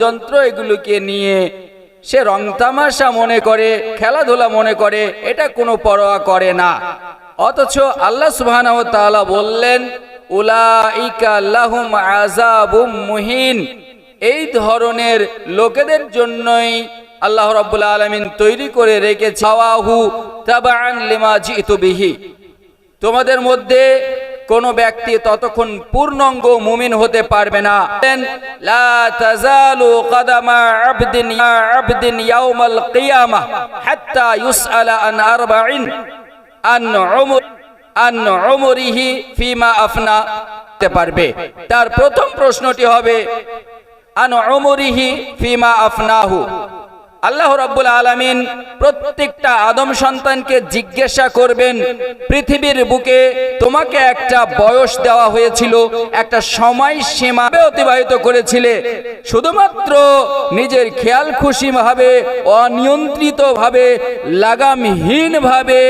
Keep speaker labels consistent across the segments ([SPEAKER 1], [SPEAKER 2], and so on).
[SPEAKER 1] যন্ত্র এগুলোকে নিয়ে সে রং তামাশা মনে করে, খেলাধুলা মনে করে, এটা কোনো পরোয়া করে না। অথচ আল্লাহ সুবহানাহু ওয়া তাআলা বললেন, উলাইকা লাহুম আযাবুম মুহিন। এই ধরনের লোকেদের জন্যই আল্লাহ রাব্বুল আলামিন তৈরি করে রেখেছে হাওয়াহু তাবাআন লিমা জিতু বিহি। তোমাদের মধ্যে কোন ব্যক্তি ততক্ষণ পূর্ণাঙ্গ মুমিন হতে পারবে না। ফিমা আফনা। পারবে। তার প্রথম প্রশ্নটি হবে, আন উমরিহি ফিমা আফনাহু? আল্লাহ রাব্বুল আলামিন প্রত্যেকটা আদম সন্তানকে জিজ্ঞাসা করবেন, পৃথিবীর বুকে তোমাকে একটা বয়স দেওয়া হয়েছিল, একটা সময় সীমা অতিবাহিত করেছিলে। শুধুমাত্র নিজের খেয়াল খুশি ভাবে অনিয়ন্ত্রিত ভাবে লাগামহীন ভাবে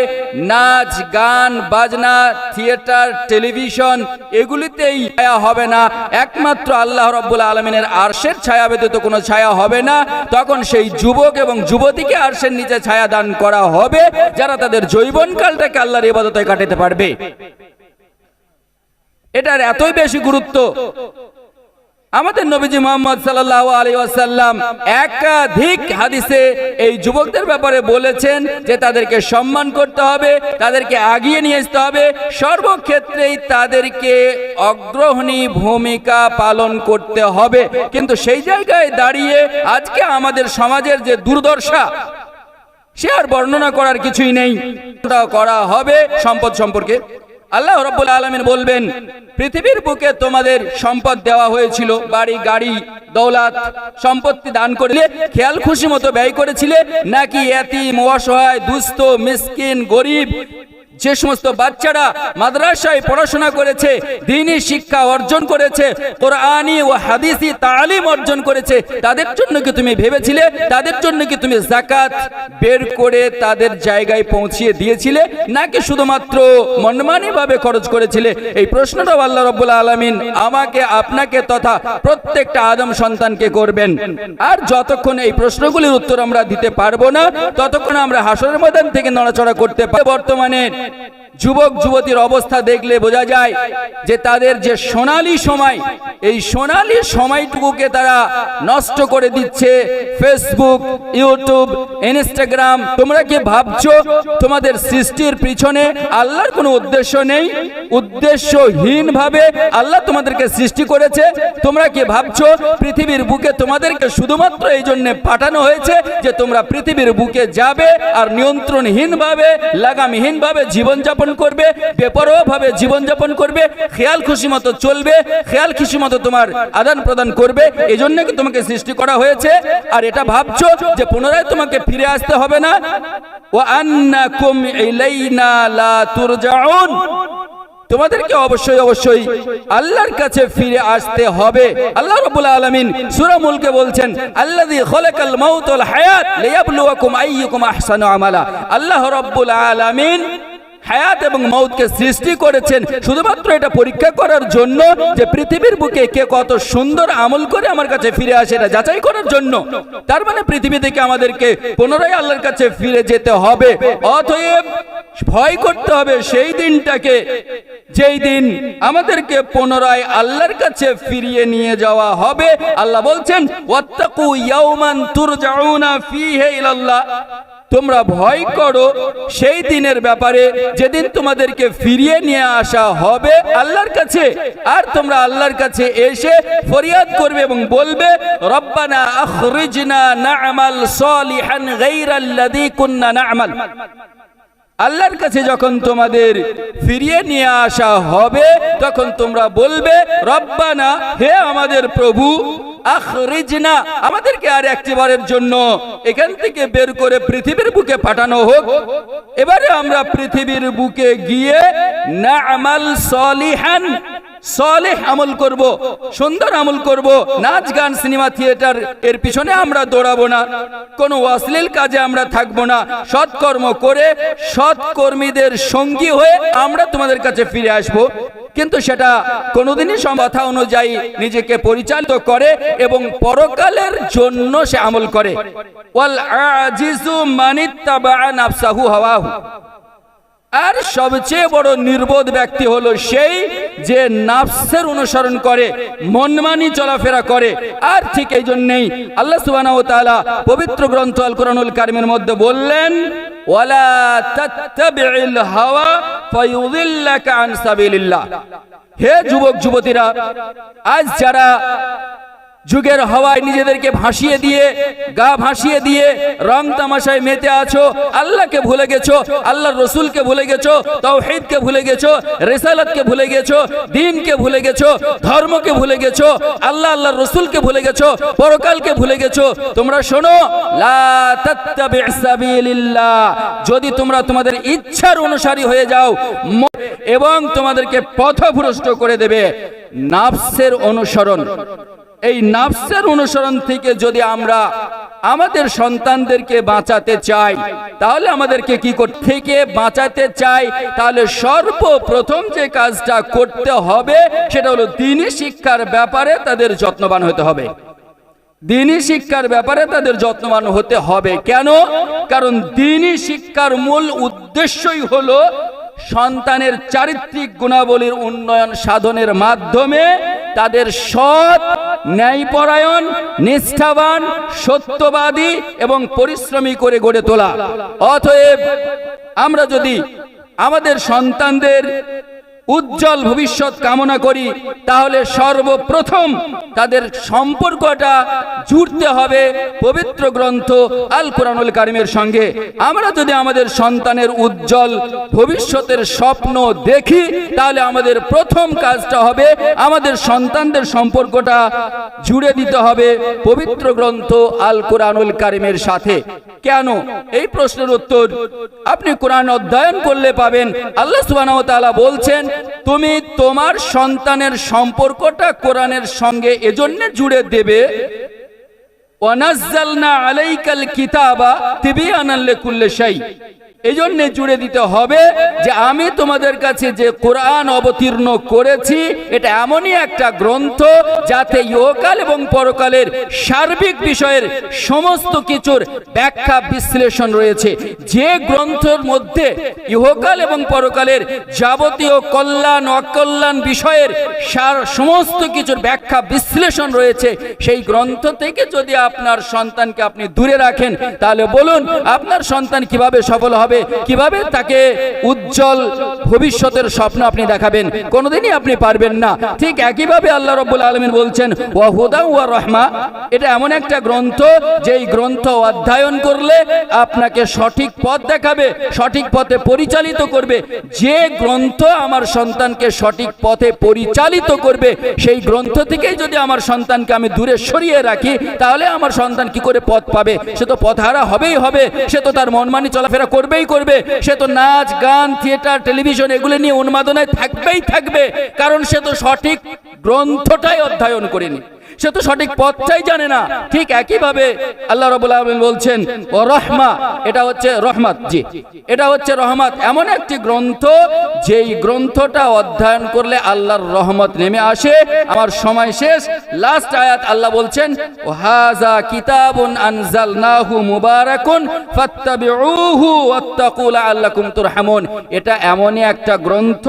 [SPEAKER 1] নাচ, গান, বাজনা, থিয়েটার, টেলিভিশন এগুলিতেই ছায়া হবে না। একমাত্র আল্লাহ রব্বুল আলমিনের আরশের ছায়া ব্যতীত কোনো ছায়া হবে না। তখন সেই যুবক এবং যুবতীকে আরশের নিচে ছায়া দান করা হবে, যারা তাদের জৈবনকালটাকে আল্লাহর ইবাদতে কাটাতে পারবে। এটার এতই বেশি গুরুত্ব আমাদের নবীজি মোহাম্মদ সাল্লাহ আলী আসাল্লাম একাধিক হাদিসে এই যুবকদের ব্যাপারে বলেছেন যে তাদেরকে সম্মান করতে হবে, তাদেরকে আগিয়ে নিয়ে আসতে হবে, সর্বক্ষেত্রেই তাদেরকে অগ্রহণী ভূমিকা পালন করতে হবে। কিন্তু সেই জায়গায় দাঁড়িয়ে আজকে আমাদের সমাজের যে দুর্দশা, সে আর বর্ণনা করার কিছুই নেই। করা হবে সম্পদ সম্পর্কে। আল্লাহ রব্বুল আলমিন বলবেন, পৃথিবীর বুকে তোমাদের সম্পদ দেওয়া হয়েছিল, বাড়ি, গাড়ি, দৌলাত, সম্পত্তি দান করলে খেয়াল খুশি মতো ব্যয় করেছিলে, নাকি এতিম, অসহায়, দুস্থ, মিসকিন, গরিব যে সমস্ত বাচ্চারা মাদ্রাসায় পড়াশোনা করেছে দিনী শিক্ষা অর্জন করেছে কোরআনি ও হাদিসি তালিম অর্জন করেছে, তাদের জন্য কি তুমি ভেবেছিলে? তাদের জন্য কি তুমি জাকাত বের করে তাদের জায়গায় পৌঁছিয়ে দিয়েছিলে? নাকি শুধুমাত্র মনমানি ভাবে খরচ করেছিলে? এই প্রশ্নটাও আল্লাহ রব্বুল আলমিন আমাকে, আপনাকে তথা প্রত্যেকটা আদম সন্তানকে করবেন। আর যতক্ষণ এই প্রশ্নগুলির উত্তর আমরা দিতে পারব না, ততক্ষণ আমরা হাসরের ময়দান থেকে নড়াচড়া করতে পারি বর্তমানে it. যুবক, যুবতীর অবস্থা দেখলে বোঝা যায় যে তাদের যে সোনালী সময়, এই সোনালী সময়টুকুকে তারা নষ্ট করে দিচ্ছে ফেসবুক ইউটিউব ইনস্টাগ্রাম তোমরা কি ভাবছ তোমাদের সৃষ্টির পিছনে আল্লাহর কোনো উদ্দেশ্য নেই? উদ্দেশ্যহীন ভাবে আল্লাহ তোমাদেরকে সৃষ্টি করেছে। তোমরা কি ভাবছ পৃথিবীর বুকে তোমাদেরকে শুধুমাত্র এই জন্য পাঠানো হয়েছে যে তোমরা পৃথিবীর বুকে যাবে আর নিয়ন্ত্রণহীন ভাবে লাগামহীন জীবনযাপন করবে বেপরোয়া ভাবে জীবনযাপন করবে, খেয়াল খুশি মতো চলবে, খেয়াল খুশি মতো তোমার আদান প্রদান করবে এই জন্য কি তোমাকে সৃষ্টি করা হয়েছে? আর এটা ভাবছ যে পুনরায় তোমাকে ফিরে আসতে হবে না? ও আন্নাকুম ইলাইনা লা তুরজাউন। তোমাদেরকে অবশ্যই অবশ্যই আল্লাহর কাছে ফিরে আসতে হবে। আল্লাহ রাব্বুল আলামিন সূরা মুলকে বলছেন, আল্লাযী খলাকাল মাউত ওয়াল হায়াত লিয়াবলুয়াকুম আইয়ুকুম আহসানু আমালা। আল্লাহ রাব্বুল আলামিন হায়াত এবং মৌতকে সৃষ্টি করেছেন। শুধুমাত্র এটা পরীক্ষা করার জন্য যে পৃথিবীর বুকে কে কত সুন্দর আমল করে আমার কাছে ফিরে আসে, এটা যাচাই করার জন্য। তার মানে পৃথিবী থেকে আমাদেরকে পুনরায় আল্লাহর কাছে ফিরে যেতে হবে। অতএব ভয় করতে হবে সেই দিনটাকে, যেই দিন আমাদেরকে পুনরায় আল্লাহর কাছে ফিরিয়ে নিয়ে যাওয়া হবে। আল্লাহ বলছেন, ওয়াত্তাকু ইয়াউমান তুরজাউনা ফিহি ইলাল্লাহ। তোমরা ভয় করো। সেই দিনের ব্যাপারে যেদিন তোমাদেরকে ফিরিয়ে নিয়ে আসা হবে আল্লাহর কাছে, আর তোমরা আল্লাহর কাছে এসে ফরিয়াদ করবে এবং বলবে, রব্বানা আখরিজনা না'মাল সলিহান গায়রাল্লাযী কুননা না'মাল। আল্লাহর কাছে যখন তোমাদের ফিরিয়ে নিয়ে আসা হবে, তখন তোমরা বলবে, রব্বানা, হে আমাদের প্রভু, আখরিজনা, আমাদেরকে আর একটিবারের জন্য এখান থেকে বের করে পৃথিবীর বুকে পাঠানো হোক। এবারে আমরা পৃথিবীর বুকে গিয়ে না আমাল সলিহান সলেহ আমল করব, সুন্দর আমল করব, নাচ গান, সিনেমা থিয়েটার, এর পিছনে আমরা দৌড়াবো না। কোনো অশ্লীল কাজে আমরা থাকব না। সৎকর্ম করে সৎকর্মীদের সঙ্গী হয়ে আমরা তোমাদের কাছে ফিরে আসব। কিন্তু সেটা কোনোদিনই কথা অনুযায়ী নিজেকে পরিচালিত করে এবং পরকালের জন্য সে আমল করে। ওয়াল আজিজু নাফসাহু হাওয়াহু। আর সবচেয়ে বড় নির্বোধ ব্যক্তি হলো সেই যে নাফসের অনুসরণ করে মনমানি চলাফেরা করে। আর ঠিক এই জন্যেই আল্লাহ সুবহানাহু ওয়া তাআলা পবিত্র গ্রন্থ আল কোরআনুল কারিমের মধ্যে বললেন, ওয়ালা তাত্তাবিল হাওয়া ফায়ুযিল্লাকা আন সাবিলিল্লাহ। হে যুবক যুবতীরা আজ যারা যুগের হাওয়ায় নিজেদেরকে ভাসিয়ে দিয়ে, গা ভাসিয়ে দিয়ে রং তামাশায় মেতে আছো, আল্লাহকে ভুলে গেছো, আল্লাহর রসুলকে ভুলে গেছো, তাওহীদকে ভুলে গেছো, রেসালাতকে ভুলে গেছো, দিনকে ভুলে গেছো, ধর্মকে ভুলে গেছো, আল্লাহ আল্লাহর রসুলকে ভুলে গেছো, পরকালকে ভুলে গেছো, তোমরা শোনো যদি তোমরা তোমাদের ইচ্ছার অনুসারী হয়ে যাও এবং তোমাদেরকে পথভ্রষ্ট করে দেবে, নাফসের অনুসরণ। এই নাফসের অনুসরণ থেকে যদি আমরা আমাদের সন্তানদেরকে বাঁচাতে চাই, তাহলে আমাদেরকে কি করতে থেকে বাঁচাতে চাই, তাহলে সর্বপ্রথম যে কাজটা করতে হবে, সেটা হলো দিনই শিক্ষার ব্যাপারে তাদের যত্নবান হতে হবে। দিনই শিক্ষার ব্যাপারে তাদের যত্নবান হতে হবে। কেন? কারণ দিনই শিক্ষার মূল উদ্দেশ্যই হলো সন্তানের চারিত্রিক গুণাবলীর উন্নয়ন সাধনের মাধ্যমে তাদের সৎ, ন্যায়পরায়ণ, নিষ্ঠাবান, সত্যবাদী এবং পরিশ্রমী করে গড়ে তোলা। অতএব আমরা যদি আমাদের সন্তানদের উজ্জ্বল ভবিষ্যৎ কামনা করি। তাহলে সর্বপ্রথম তাদের সম্পর্কটা জুড়তে হবে পবিত্র গ্রন্থ আল কোরআনুল কারিমের সঙ্গে। আমরা যদি আমাদের সন্তানের উজ্জ্বল ভবিষ্যতের স্বপ্ন দেখি, তাহলে আমাদের প্রথম কাজটা হবে আমাদের সন্তানদের সম্পর্কটা জুড়ে দিতে হবে পবিত্র গ্রন্থ আল কোরআনুল কারিমের সাথে। কেন? এই প্রশ্নের উত্তর আপনি কোরআন অধ্যয়ন করলে পাবেন। আল্লাহ তাআলা বলছেন তুমি তোমার সন্তানের সম্পর্কটা কোরআনের সঙ্গে এজন্য জুড়ে দেবে আলাইকাল কিতাবা জুড়ে দিতে হবে যে আমি তোমাদের কাছে যে কোরআন অবতীর্ণ করেছি, এটা এমনই একটা গ্রন্থ যাতে এবং পরকালের সার্বিক বিষয়ের সমস্ত কিছুর ব্যাখ্যা বিশ্লেষণ রয়েছে। যে গ্রন্থের মধ্যে ইহকাল এবং পরকালের যাবতীয় কল্যাণ, অকল্যাণ বিষয়ের সার সমস্ত কিছুর ব্যাখ্যা বিশ্লেষণ রয়েছে, সেই গ্রন্থ থেকে যদি আপনার সন্তানকে আপনি দূরে রাখেন, তাহলে বলুন, আপনার সন্তান কীভাবে সফল হবে, কীভাবে তাকে উজ্জ্বল ভবিষ্যতের স্বপ্ন আপনি দেখাবেন, কোনোদিনই আপনি পারবেন না। ঠিক একইভাবে আল্লাহ রব্বুল আলমিন বলছেন, ওয়া হুদা ওয়া রহমা এটা এমন একটা গ্রন্থ, যেই গ্রন্থ অধ্যয়ন করলে আপনাকে সঠিক পথ দেখাবে, সঠিক পথে পরিচালিত করবে। যে গ্রন্থ আমার সন্তানকে সঠিক পথে পরিচালিত করবে, সেই গ্রন্থ থেকেই যদি আমার সন্তানকে আমি দূরে সরিয়ে রাখি, তাহলে আমার সন্তান কি করে পথ পাবে? সে তো পথহারা হবেই হবে। সে তো তার মনমানি চলাফেরা করবেই করবে। সে তো নাচ, গান, থিয়েটার, টেলিভিশন এগুলো নিয়ে উন্মাদনায় থাকবেই থাকবে। কারণ সে তো সঠিক গ্রন্থটাই অধ্যয়ন করেনি। সে তো সঠিক পথটাই জানে না। ঠিক একইভাবে আল্লাহ রবুল আলমিন বলছেন ও রহমা এটা হচ্ছে রহমত, জি। এটা হচ্ছে রহমত। এমন একটি গ্রন্থ, যেই গ্রন্থটা অধ্যয়ন করলে আল্লাহর রহমত নেমে আসে। আমার সময় শেষ। লাস্ট আয়াত আল্লাহ বলছেন ও হাজা কিতাবুন আনজালনাহু মুবারাকুন ফাত্তাবিউহু ওয়াত্তাকু লাআল্লাকুম তুরহামুন। এটা এমনই একটা গ্রন্থ,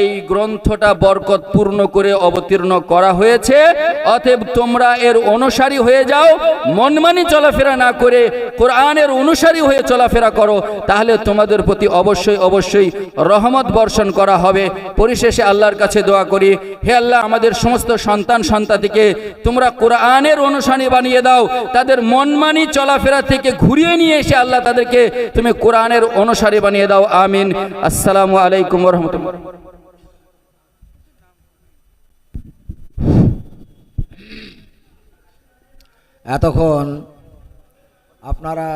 [SPEAKER 1] এই গ্রন্থটা বরকতপূর্ণ করে অবতীর্ণ করা হয়েছে। অতএব তোমরা এর অনুসারী হয়ে যাও মনমানি চলাফেরা না করে, কোরআনের অনুসারী হয়ে চলাফেরা করো, তাহলে তোমাদের প্রতি অবশ্যই অবশ্যই রহমত বর্ষণ করা হবে। পরিশেষে আল্লাহর কাছে দোয়া করি, হে আল্লাহ, আমাদের সমস্ত সন্তান, সন্তাতিকে তোমরা কোরআনের অনুসারী বানিয়ে দাও, তাদের মনমানি চলাফেরা থেকে ঘুরিয়ে নিয়ে এসে আল্লাহ তাদেরকে তুমি কোরআনের অনুসারী বানিয়ে দাও, আমিন। আসসালামু আলাইকুম রহমতুল্লাহ।
[SPEAKER 2] এতক্ষণ আপনারা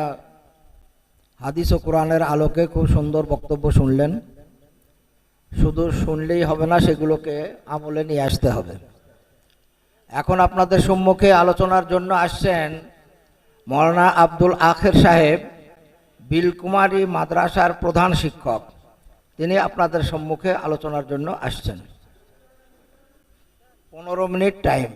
[SPEAKER 2] হাদিস ও কোরআনের আলোকে খুব সুন্দর বক্তব্য শুনলেন। শুধু শুনলেই হবে না, সেগুলোকে আমলে নিয়ে আসতে হবে। এখন আপনাদের সম্মুখে আলোচনার জন্য আসছেন মৌলানা আব্দুল আখের সাহেব, বিলকুমারী মাদ্রাসার প্রধান শিক্ষক। তিনি আপনাদের সম্মুখে আলোচনার জন্য আসছেন। পনেরো মিনিট টাইম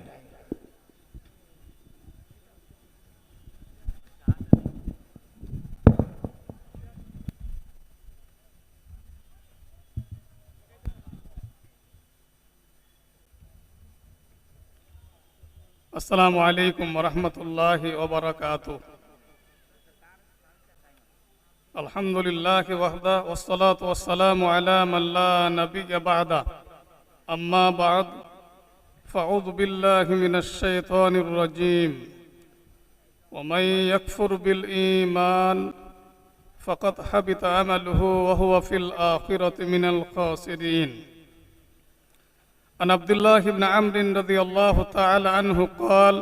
[SPEAKER 3] السلام عليكم ورحمة الله وبركاته. الحمد لله وحده والصلاة والسلام على من لا نبي بعده. أما بعد فأعوذ بالله من الشيطان الرجيم. ومن يكفر بالإيمان فقد حبط عمله وهو في الآخرة من الخاسرين. عن عبد الله بن عمرو رضي الله تعالى عنه قال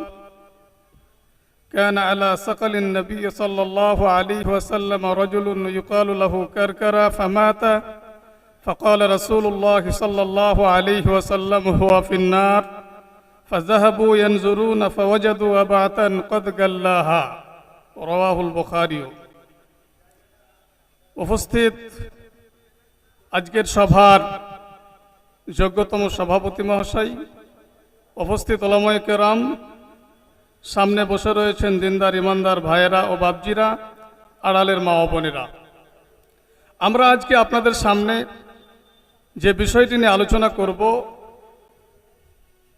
[SPEAKER 3] كان على سقل النبي صلى الله عليه وسلم رجل يقال له كركر فمات فقال رسول الله صلى الله عليه وسلم هو في النار فذهبوا ينظرون فوجدوا أبعة قد قلاها رواه البخاري উপস্থিত আজকের সভার যোগ্যতম সভাপতি মহাশয়, উপস্থিত ওলাময় কেরাম, সামনে বসে রয়েছেন দিনদার ইমানদার ভাইয়েরা ও বাবজিরা আড়ালের মা বোনেরা। আমরা আজকে আপনাদের সামনে যে বিষয়টি নিয়ে আলোচনা করব,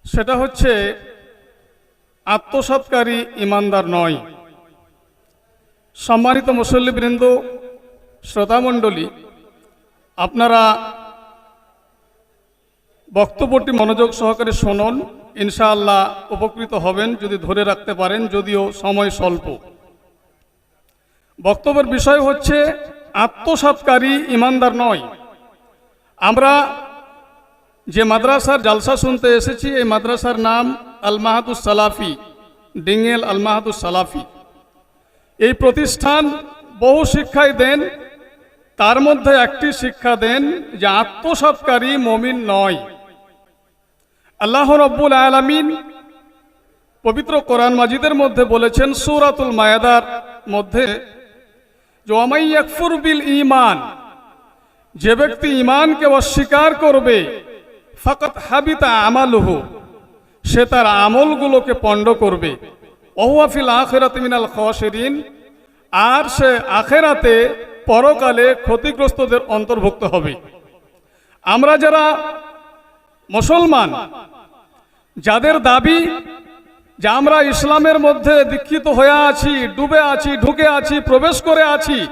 [SPEAKER 3] সেটা হচ্ছে আত্মসৎকারী ইমানদার নয়। সম্মানিত মুসল্লিবৃন্দ, শ্রোতামণ্ডলী, আপনারা বক্তব্যটি মনোযোগ সহকারে শুনুন। ইনশাআল্লাহ উপকৃত হবেন যদি ধরে রাখতে পারেন, যদিও সময় স্বল্প। বক্তব্যের বিষয় হচ্ছে, আত্মসৎকারী ইমানদার নয়। আমরা যে মাদ্রাসার জালসা শুনতে এসেছি, এই মাদ্রাসার নাম আল মাহাতুস সালাফি ডিঙ্গেল আল মাহাতুস সালাফি। এই প্রতিষ্ঠান বহু শিক্ষাই দেন, তার মধ্যে একটি শিক্ষা দেন যে আত্মসৎকারী মমিন নয়। আল্লাহ রব্বুল আলামিন পবিত্র কোরআন মাজিদের মধ্যে বলেছেন, সুরাতুল মায়াদার মধ্যে বিল ঈমান যে ব্যক্তি ঈমানকে অস্বীকার করবে ফকত হাবিতা আমালুহু, সে তার আমলগুলোকে পণ্ড করবে। ওহুয়াফিল আখিরাতি মিনাল খাসিরিন আর সে আখেরাতে পরকালে ক্ষতিগ্রস্তদের অন্তর্ভুক্ত হবে। আমরা যারা মুসলমান যাদের দাবি যে আমরা ইসলামের মধ্যে দীক্ষিত হয়ে আছি, ডুবে আছি, ঢুকে আছি, প্রবেশ করে আছি,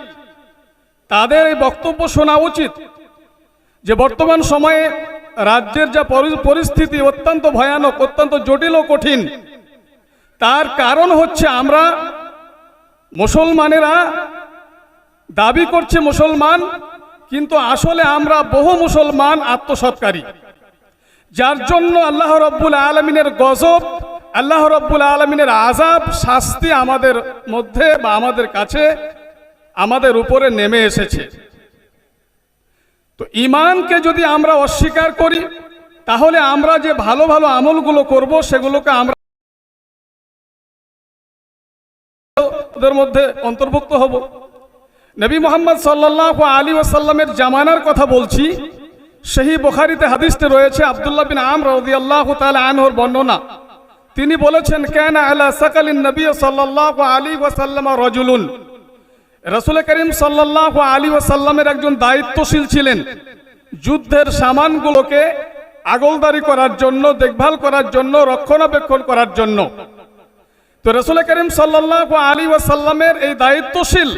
[SPEAKER 3] তাদের এই বক্তব্য শোনা উচিত যে বর্তমান সময়ে রাজ্যের যা পরি- পরিস্থিতি অত্যন্ত ভয়ানক, অত্যন্ত জটিল ও কঠিন। তার কারণ হচ্ছে আমরা মুসলমানেরা দাবি করছে মুসলমান, কিন্তু আসলে আমরা বহু মুসলমান আত্মসৎকারী। যার জন্য আল্লাহ রব্বুল আলমিনের গজব, আল্লাহ রব্বুল আলমিনের আজাব শাস্তি আমাদের মধ্যে বা আমাদের কাছে, আমাদের উপরে নেমে এসেছে। তো ইমানকে যদি আমরা অস্বীকার করি, তাহলে আমরা যে ভালো ভালো আমলগুলো করব, সেগুলোকে আমরা মধ্যে অন্তর্ভুক্ত হব। নবী মোহাম্মদ সাল্লাহ আলী ওয়াসাল্লামের জামানার কথা বলছি। সেই বুখারিতে হাদিসতে রয়েছে, আব্দুল্লাহ বিন আম রদি আল্লাহ আনহুর বর্ণনা। তিনি বলেছেন, কেন আলা সাকালিন নবী সাল্লাল্লাহু আলী ওয়াসাল্লাম রজুলুন। রসুল করিম সাল্লাল্লাহু আলী ওয়াসাল্লামের একজন দায়িত্বশীল ছিলেন। যুদ্ধের সামানগুলোকে আগলদারি করার জন্য, দেখভাল করার জন্য, রক্ষণাবেক্ষণ করার জন্য। তো রসুল করিম সাল্লাল্লাহু আলী ওয়াসাল্লামের এই দায়িত্বশীল,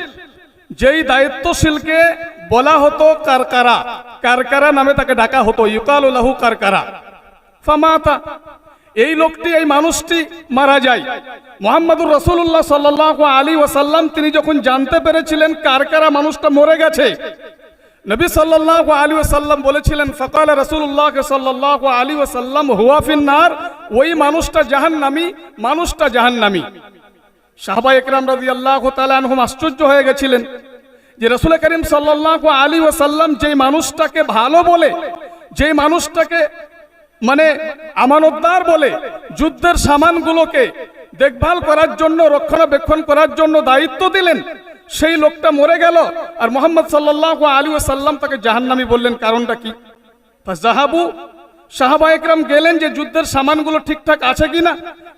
[SPEAKER 3] যেই দায়িত্বশীলকে বলা হতো কারকারা। কারকারা নামে তাকে ডাকা হতো। ইউকালুল্লাহু কারকারা। ফামাতা, এই লোকটি, এই মানুষটি মারা যায়। মোহাম্মদুর রসুল্লাহ সাল্লাহ আলী ওয়াসাল্লাম, তিনি যখন জানতে পেরেছিলেন কারকারা মানুষটা মরে গেছে, নবী সাল্লাহ আলী ওয়াসাল্লাম বলেছিলেন, ফকাল রসুল্লাহ সাল্লাহ আলী ওয়াসাল্লাম হুয়াফিন্নার ওই মানুষটা জাহান্নামি মানুষটা জাহান্নামি। সাহবা একরাম রাজি আল্লাহ তালুম আশ্চর্য হয়ে গেছিলেন। যে রসুল করিম সাল্লাহ আলী ওসাল্লাম যে মানুষটাকে ভালো বলে যে মানুষটাকে মানে আমানতদার বলে, যুদ্ধের সামানগুলোকে দেখভাল করার জন্য, রক্ষণাবেক্ষণ করার জন্য দায়িত্ব দিলেন, সেই লোকটা মরে গেল আর মোহাম্মদ সাল্লাহ আলী সাল্লাম তাকে জাহান্নামি বললেন, কারণটা কি? জাহাবু সাহাবা একরাম গেলেন যে যুদ্ধের সামানগুলো ঠিকঠাক আছে কিনা?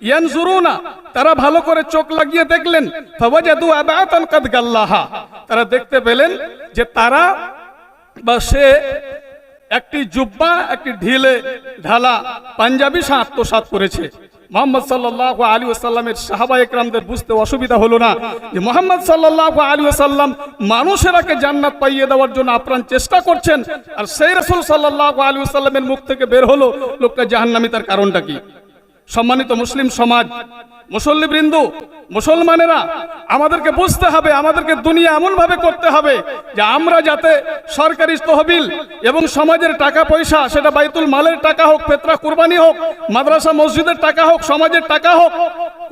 [SPEAKER 3] ইয়ান জুরু না তারা ভালো করে চোখ লাগিয়ে দেখলেন। গাল্লাহা। তারা দেখতে পেলেন যে তারা বা সে একটি জুব্বা, একটি ঢিলে ঢালা পাঞ্জাবি সে আত্মসাৎ করেছে। মোহাম্মদ সাল্লাহ আলী আসাল্লামের সাহাবা একরামদের বুঝতে অসুবিধা হলো না যে মোহাম্মদ সাল্লাহ আলী আসাল্লাম মানুষেরাকে জান্নাত পাইয়ে দেওয়ার জন্য আপ্রাণ চেষ্টা করছেন, আর সেই রসুল সাল্লাহ আলী আসাল্লামের মুখ থেকে বের হলো লোকটা জাহান্নামি, তার কারণটা কি? সম্মানিত মুসলিম সমাজ মুসল্লিবৃন্দ মুসলমানেরা, আমাদেরকে বুঝতে হবে, আমাদেরকে দুনিয়া এমন ভাবে করতে হবে যে আমরা যাতে সরকারি তহবিল এবং সমাজের টাকা পয়সা, সেটা বাইতুল মালের টাকা হোক পেত্রা কুরবানি হোক, মাদ্রাসা মসজিদের টাকা হোক, সমাজের টাকা হোক,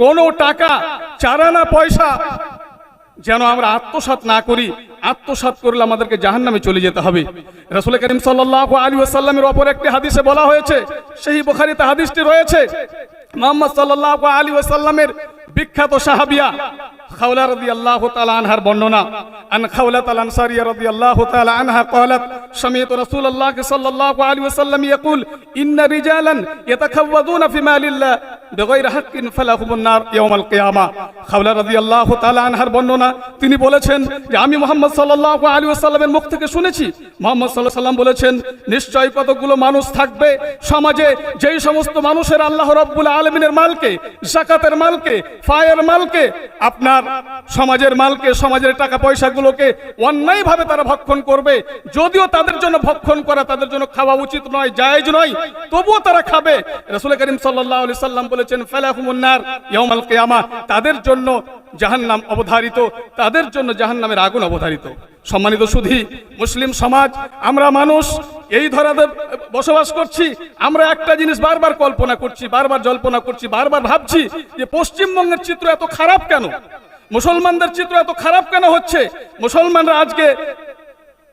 [SPEAKER 3] কোনো টাকা, চারানা পয়সা যেন আমরা আত্মসাত না করি আত্মসাত করলে আমাদেরকে জাহান নামে চলে যেতে হবে। রসুল করিম সাল্লাহ আলী আসাল্লামের অপর একটি হাদিসে বলা হয়েছে, সেই বোখারিতে হাদিসটি রয়েছে, মোহাম্মদ সাল্লাহ আলী আসাল্লামের বিখ্যাত সাহাবিয়া খাওলা রদি আল্লাহ তালা আনহার বর্ণনা, আন খাওলা তাল আনসারিয়া রদি আল্লাহ তালা আনহা কলাত সমিত রসুল আল্লাহ সাল্লাহ আলী ওসাল্লাম ইয়াকুল, ইন্না রিজালান ইয়াতাখাওয়াদুন ফি মালিল্লাহ বেগৈর হাক্কিন ফালাহুমুন নার ইয়াউমাল কিয়ামা। খাওলা রদি আল্লাহ তালা আনহার বর্ণনা, তিনি বলেছেন যে আমি মোহাম্মদ সাল্লাহ আলী ওসাল্লামের মুখ থেকে শুনেছি, মোহাম্মদ সাল্লাহ সাল্লাম বলেছেন নিশ্চয়ই কতগুলো মানুষ থাকবে সমাজে যেই সমস্ত মানুষের আল্লাহ রব্বুল আলমিনের মালকে, জাকাতের মালকে, ফায়ের মালকে, আপনার সমাজের মালকে, সমাজের টাকা পয়সাগুলোকে অন্যায়ভাবে তারা ভক্ষণ করবে। যদিও তাদের জন্য ভক্ষণ করা তাদের জন্য খাওয়া উচিত নয়, জায়েজ নয়, তবুও তারা খাবে। রাসূল করিম আলাইহি সাল্লাম বলেছেন ফালাহুমুন নার ইয়াউমাল কিয়ামা তাদের জন্য জাহান্নাম অবধারিত, তাদের জন্য জাহান্নামের আগুন অবধারিত। সম্মানিত সুধী মুসলিম সমাজ, আমরা মানুষ, এই ধরাতে বসবাস করছি, আমরা একটা জিনিস বারবার কল্পনা করছি, বারবার জল্পনা করছি, বারবার ভাবছি যে পশ্চিমবঙ্গের চিত্র এত খারাপ কেন? মুসলমানদের চিত্র এত খারাপ কেন হচ্ছে? মুসলমানরা আজকে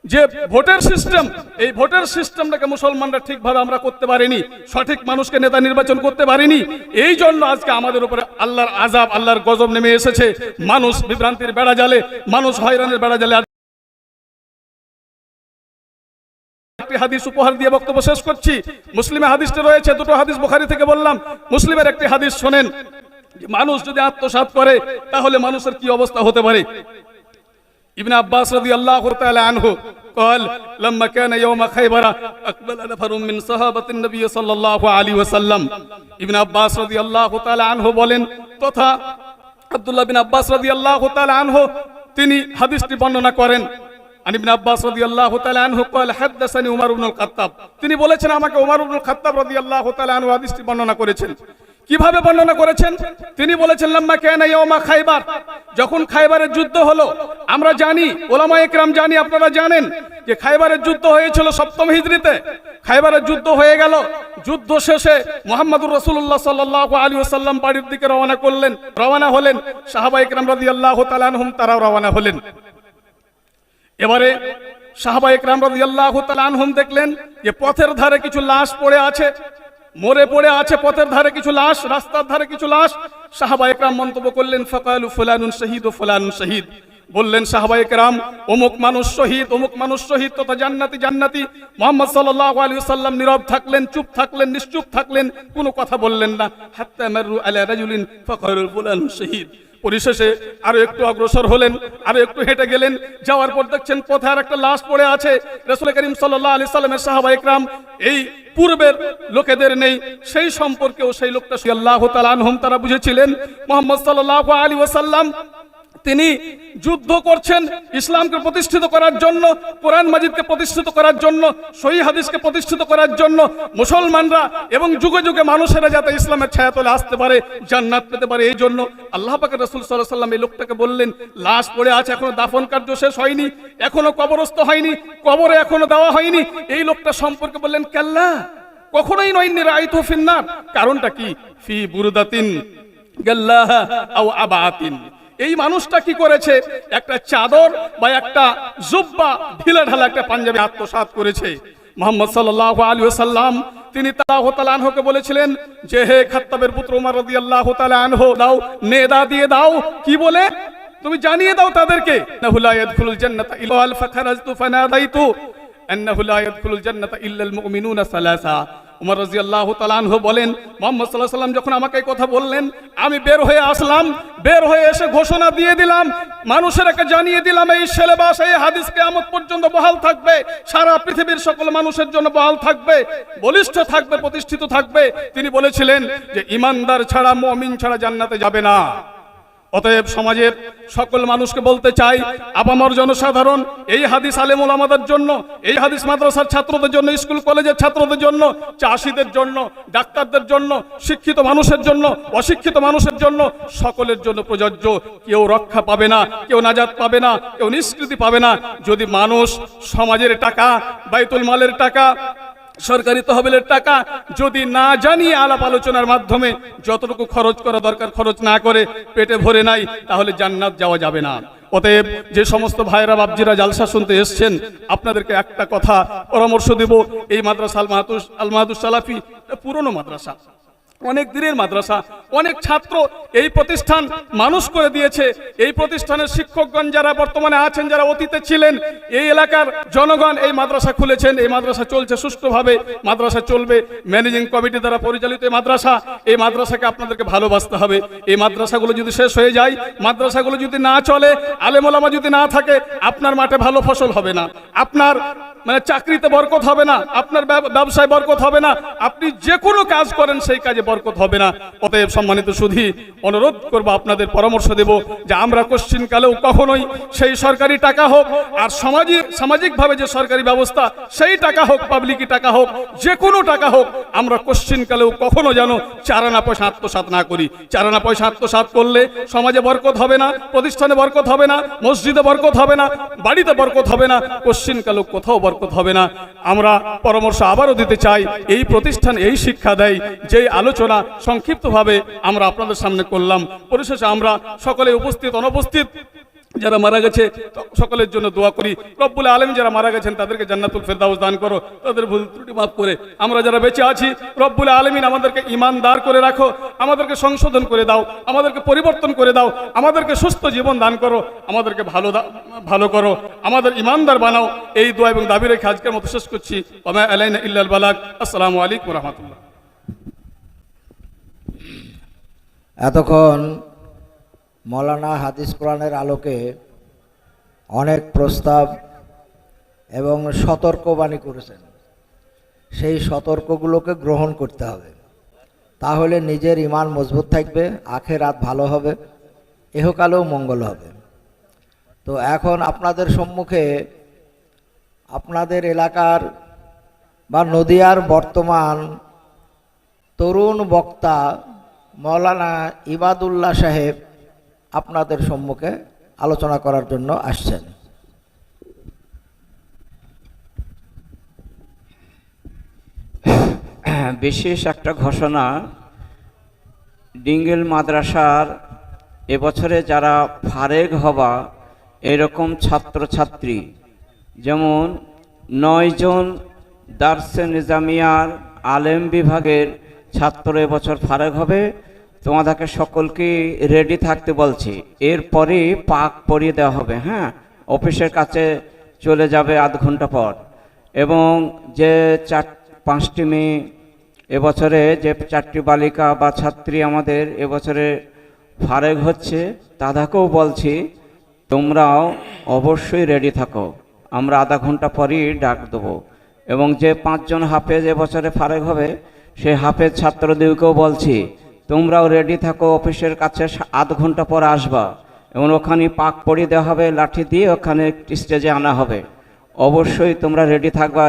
[SPEAKER 3] যে ভোটের সিস্টেম এই ভোটের সিস্টেমটাকে মুসলমানরা ঠিকভাবে আমরা করতে পারিনি, সঠিক মানুষকে নেতা নির্বাচন করতে পারিনি, এই জন্য আজকে আমাদের উপরে আল্লাহর আজাব আল্লাহর গজব নেমে এসেছে। মানুষ বিভ্রান্তির বেড়া জালে, মানুষ হয়রানের বেড়া জালে একটি হাদিস উপহার দিয়ে বক্তব্য শেষ করছি। হাদিসটা রয়েছে, দুটো হাদিস বুখারি থেকে বললাম। মুসলিমের একটি হাদিস শোনেন। মানুষ যদি আত্মসাৎ করে তাহলে মানুষের কি অবস্থা হতে পারে ابن عباس رضي الله تعالى عنه قال لما كان يوم خيبر أقبل نفر من صحابة النبي صلى الله عليه وسلم ابن عباس رضي الله تعالى عنه বলেন তথা আব্দুল্লাহ বিন আব্বাস রাদিয়াল্লাহু তাআলা আনহু তিনি হাদিসটি বর্ণনা করেন আন ইবনে আব্বাস রাদিয়াল্লাহু তাআলা আনহু قال حدثني عمر بن الخطاب তিনি বলেছেন আমাকে ওমর ইবনে খাত্তাব রাদিয়াল্লাহু তাআলা আনহু হাদিসটি বর্ণনা করেছেন কীভাবে বর্ণনা করেছেন? তিনি বলেছেন, লাম্মা কানা ইয়াউমা খাইবার। যখন খাইবারের যুদ্ধ হলো, আমরা জানি, ওলামা একরাম জানি, আপনারা জানেন যে খাইবারের যুদ্ধ হয়েছিল সপ্তম হিজরিতে খাইবারের যুদ্ধ হয়ে গেল। যুদ্ধ শেষে মোহাম্মদুর রসুল্লাহ সাল্লাহ আলী ওসাল্লাম বাড়ির দিকে রওনা করলেন। রওনা হলেন সাহাবা একরাম রাজি আল্লাহ তালানহুম তারাও রওনা হলেন। এবারে সাহাবা একরাম রাজি আল্লাহ তালানহুম দেখলেন যে পথের ধারে কিছু লাশ পড়ে আছে। মরে পড়ে আছে পথের ধারে কিছু লাশ, রাস্তার ধারে কিছু লাশ। সাহাবা একরাম মন্তব্য করলেন, ফকালু ফুলানুন শহীদ ও ফুলানুন শহীদ। বললেন সাহাবা একরাম অমুক মানুষ শহীদ, অমুক মানুষ শহীদ, তথা জান্নাতি জান্নাতি। মোহাম্মদ সাল্লাল্লাহু আলাইহি সাল্লাম নীরব থাকলেন, চুপ থাকলেন, নিশ্চুপ থাকলেন, কোনো কথা বললেন না। আলা শহীদ। পরিশেষে আরও একটু অগ্রসর হলেন, আরও একটু হেঁটে গেলেন, যাওয়ার পর দেখছেন পথে আর একটা লাশ পড়ে আছে। রসুল করিম সাল্লাহ আলি সাল্লামের সাহাবা একরাম এই পূর্বের লোকেদের নেই, সেই সম্পর্কেও সেই লোকটা আল্লাহ তালানহম তারা বুঝেছিলেন। মোহাম্মদ সাল্লাহ আলী ওসাল্লাম তিনি যুদ্ধ করছেন ইসলামকে প্রতিষ্ঠিত করার জন্য, কোরআন মাজিদকে প্রতিষ্ঠিত করার জন্য, সহি হাদিসকে প্রতিষ্ঠিত করার জন্য মুসলমানরা এবং যুগে যুগে মানুষেরা যাতে ইসলামের ছায়া ছায়াতলে আসতে পারে, জান্নাত পেতে পারে, এই জন্য আল্লাহ পাকের রসুল সাল্লাহ সাল্লাম এই লোকটাকে বললেন, লাশ পড়ে আছে, এখনও দাফন কার্য শেষ হয়নি, এখনও কবরস্থ হয়নি, কবরে এখনও দেওয়া হয়নি। এই লোকটা সম্পর্কে বললেন, কেল্লা, কখনোই নয় নিরায়িত ফিন্নার কারণটা কি? ফি বুরুদাতিন গাল্লাহ আবাতিন। এই মানুষটা কি করেছে? একটা চাদর বা একটা জুব্বা ঢিলা ঢালা একটা পাঞ্জাবি আত্মসাৎ করেছে। মোহাম্মদ সাল্লাহ আলী সাল্লাম তিনি তালাহ বলেছিলেন যে, হে খাত্তাবের পুত্র উমর রদি আল্লাহ তালানহ দাও, নেদা দিয়ে দাও। কি বলে? তুমি জানিয়ে দাও তাদেরকে। নাহুলা আল উমর রাদিয়াল্লাহু তাআলা আনহু বলেন, মুহাম্মদ আলাইহি সাল্লাম যখন আমাকে কথা বললেন, আমি বের হয়ে আসলাম, বের হয়ে এসে ঘোষণা দিয়ে দিলাম, মানুষেরকে জানিয়ে দিলাম, এই সিলেবাস, এই হাদিস কিয়ামত পর্যন্ত বহাল থাকবে, সারা পৃথিবীর সকল মানুষের জন্য বহাল থাকবে, বলিষ্ঠ থাকবে, প্রতিষ্ঠিত থাকবে। তিনি বলেছিলেন যে ইমানদার ছাড়া, মমিন ছাড়া জান্নাতে যাবে না। অতএব সমাজের সকল মানুষকে বলতে চাই, আপামর জনসাধারণ, এই হাদিস আলেমুল আমাদের জন্য, এই হাদিস মাদ্রাসার ছাত্রদের জন্য, স্কুল কলেজের ছাত্রদের জন্য, চাষিদের জন্য, ডাক্তারদের জন্য, শিক্ষিত মানুষের জন্য, অশিক্ষিত মানুষের জন্য সকলের জন্য প্রযোজ্য। কেউ রক্ষা পাবে না, কেউ নাজাত পাবে না, কেউ নিষ্কৃতি পাবে না। যদি মানুষ সমাজের টাকা, বাইতুল মালের টাকা সরকারি তহবিলের টাকা যদি না জানিয়ে আলাপ আলোচনার মাধ্যমে যতটুকু খরচ করা দরকার খরচ না করে পেটে ভরে নাই, তাহলে জান্নাত যাওয়া যাবে না। অতএব যে সমস্ত ভাইরা বাবজিরা জালসা শুনতে এসছেন, আপনাদেরকে একটা কথা পরামর্শ দেব। এই মাদ্রাসা আল মাহাতুস আল মাহাতুস সালাফি পুরনো মাদ্রাসা। অনেক দিনের মাদ্রাসা, অনেক ছাত্র এই প্রতিষ্ঠান মানুষ করে দিয়েছে। এই প্রতিষ্ঠানের শিক্ষকগণ যারা বর্তমানে আছেন, যারা অতীতে ছিলেন, এই এলাকার জনগণ এই মাদ্রাসা খুলেছেন। এই মাদ্রাসা চলছে সুষ্ঠুভাবে, মাদ্রাসা চলবে। ম্যানেজিং কমিটি দ্বারা পরিচালিত এই মাদ্রাসা, এই মাদ্রাসাকে আপনাদেরকে ভালোবাসতে হবে। এই মাদ্রাসাগুলো যদি শেষ হয়ে যায়, মাদ্রাসাগুলো যদি না চলে, আলেমোলামা যদি না থাকে, আপনার মাঠে ভালো ফসল হবে না। আপনার মানে চাকরিতে বরকত হবে না, আপনার ব্যবসায় বরকত হবে না, আপনি যে কোনো কাজ করেন, সেই কাজে বরকত হবে না। অতএব সম্মানিত সুধী, অনুরোধ করব, আপনাদের পরামর্শ দেব যে আমরা কোশ্চিন কালেও কখনোই সেই সরকারি টাকা হোক, আর সামাজিক, সামাজিকভাবে যে সরকারি ব্যবস্থা, সেই টাকা হোক পাবলিকি টাকা হোক, যে কোনো টাকা হোক, আমরা কোশ্চিন কালেও কখনো যেন চারানা পয়সা আত্মসাৎ না করি। চারানা পয়সা আত্মসাৎ করলে সমাজে বরকত হবে না, প্রতিষ্ঠানে বরকত হবে না, মসজিদে বরকত হবে না, বাড়িতে বরকত হবে না কোশ্চিন কালেও কোথাও বরকত হবে না। আমরা পরামর্শ আবারও দিতে চাই, এই প্রতিষ্ঠান এই শিক্ষা দেয় যে আলোচনা সংক্ষিপ্তভাবে আমরা আপনাদের সামনে করলাম। পরিশেষে আমরা সকলে উপস্থিত, অনুপস্থিত। যারা মারা গেছে সকলের জন্য দোয়া করি। রব্বুল আলম যারা মারা গেছেন, তাদেরকে জান্নাতুল ফেরদাউস দান করো। তাদের ভুল ত্রুটি মাফ করে। আমরা যারা বেঁচে আছি, রব্বুল আলমিন আমাদেরকে ইমানদার করে রাখো, আমাদেরকে সংশোধন করে দাও, আমাদেরকে পরিবর্তন করে দাও, আমাদেরকে সুস্থ জীবন দান করো, আমাদেরকে ভালো ভালো করো, আমাদের ইমানদার বানাও। এই দোয়া এবং দাবি রেখে আজকের মতো শেষ করছি। ওমা আলাইনা ইল্লাল বালাক আসসালামু আলাইকুম রহমতুল্লাহ।
[SPEAKER 2] এতক্ষণ মৌলানা হাদিস কোরআনের আলোকে অনেক প্রস্তাব এবং সতর্কবাণী করেছেন। সেই সতর্কগুলোকে গ্রহণ করতে হবে। তাহলে নিজের ইমান মজবুত থাকবে আখের রাত ভালো হবে, এহকালেও মঙ্গল হবে। তো এখন আপনাদের সম্মুখে আপনাদের এলাকার বা নদিয়ার বর্তমান তরুণ বক্তা মৌলানা ইবাদুল্লাহ সাহেব আপনাদের সম্মুখে আলোচনা করার জন্য আসছেন।
[SPEAKER 4] বিশেষ একটা ঘোষণা, ডিঙ্গেল মাদ্রাসার এবছরে যারা ফারেগ হবা, এরকম ছাত্রছাত্রী, যেমন নয়জন দার্সে নিজামিয়ার আলেম বিভাগের ছাত্র এবছর ফারেগ হবে তোমাদেরকে সকলকে রেডি থাকতে বলছি। এরপরে পাক পরিয়ে দেওয়া হবে হ্যাঁ? অফিসের কাছে চলে যাবে আধ ঘণ্টা পর। এবং যে চার, পাঁচটি মেয়ে, এবছরে যে চারটি বালিকা বা ছাত্রী আমাদের এবছরে ফারেক হচ্ছে, তাদেরকেও বলছি, তোমরাও অবশ্যই রেডি থাকো। আমরা আধা ঘণ্টা পরই ডাক দেবো। এবং যে পাঁচজন হাফেজ এবছরে ফারেক হবে সেই হাফেজ ছাত্রদেরকেও বলছি তোমরাও রেডি থাকো, অফিসের কাছে আধ ঘণ্টা পর আসবা। এবং ওখানে পাক পড়িয়ে দেওয়া হবে, লাঠি দিয়ে ওখানে স্টেজে আনা হবে। অবশ্যই তোমরা রেডি থাকবা।